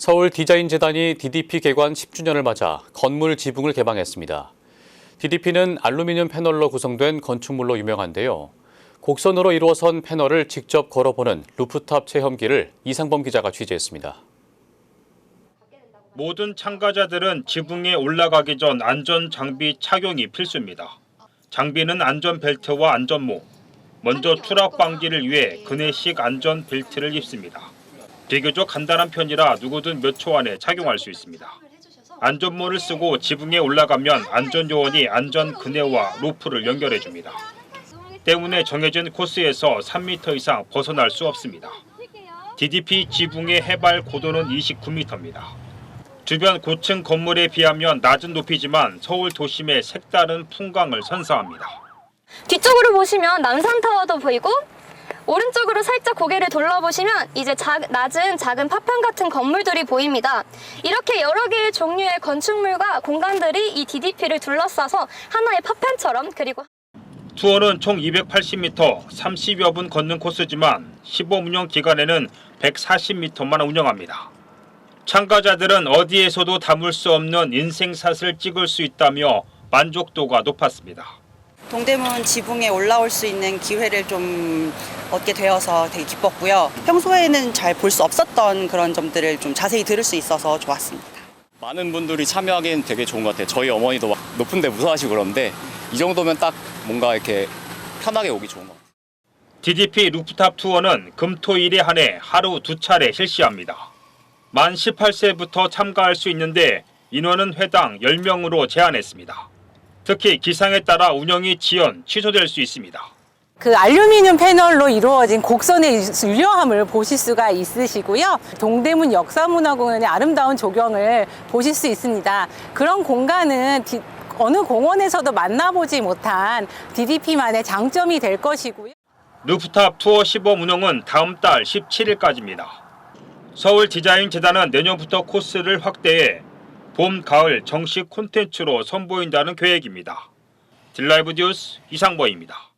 서울 디자인재단이 DDP 개관 10주년을 맞아 건물 지붕을 개방했습니다. DDP는 알루미늄 패널로 구성된 건축물로 유명한데요. 곡선으로 이루어선 패널을 직접 걸어보는 루프탑 체험기를 이상범 기자가 취재했습니다. 모든 참가자들은 지붕에 올라가기 전 안전 장비 착용이 필수입니다. 장비는 안전 벨트와 안전모. 먼저 추락 방지를 위해 그네식 안전 벨트를 입습니다. 비교적 간단한 편이라 누구든 몇 초 안에 착용할 수 있습니다. 안전모를 쓰고 지붕에 올라가면 안전 요원이 안전 그네와 로프를 연결해 줍니다. 때문에 정해진 코스에서 3m 이상 벗어날 수 없습니다. DDP 지붕의 해발 고도는 29m입니다. 주변 고층 건물에 비하면 낮은 높이지만 서울 도심의 색다른 풍광을 선사합니다. 뒤쪽으로 보시면 남산타워도 보이고 오른쪽으로 살짝 고개를 돌려보시면 이제 작- 낮은 작은 파편 같은 건물들이 보입니다. 이렇게 여러 개의 종류의 건축물과 공간들이 이 DDP를 둘러싸서 하나의 파편처럼 그리고 투어는 총 280m, 30여 분 걷는 코스지만 시범 운영 기간에는 140m만 운영합니다. 참가자들은 어디에서도 담을 수 없는 인생샷을 찍을 수 있다며 만족도가 높았습니다. 동대문 지붕에 올라올 수 있는 기회를 좀 얻게 되어서 되게 기뻤고요. 평소에는 잘 볼 수 없었던 그런 점들을 좀 자세히 들을 수 있어서 좋았습니다. 많은 분들이 참여하기엔 되게 좋은 것 같아요. 저희 어머니도 막 높은 데 무서워하시고 그러는데 이 정도면 딱 뭔가 이렇게 편하게 오기 좋은 것 같아요. DDP 루프탑 투어는 금토일에 한해 하루 두 차례 실시합니다. 만 18세부터 참가할 수 있는데 인원은 회당 10명으로 제한했습니다. 특히 기상에 따라 운영이 지연, 취소될 수 있습니다. 그 알루미늄 패널로 이루어진 곡선의 유려함을 보실 수가 있으시고요. 동대문 역사문화공원의 아름다운 조경을 보실 수 있습니다. 그런 공간은 디- 어느 공원에서도 만나보지 못한 DDP만의 장점이 될 것이고요. 루프탑 투어 시범 운영은 다음 달 17일까지입니다. 서울 디자인 재단은 내년부터 코스를 확대해 봄, 가을 정식 콘텐츠로 선보인다는 계획입니다. 딜라이브 뉴스 이상보입니다.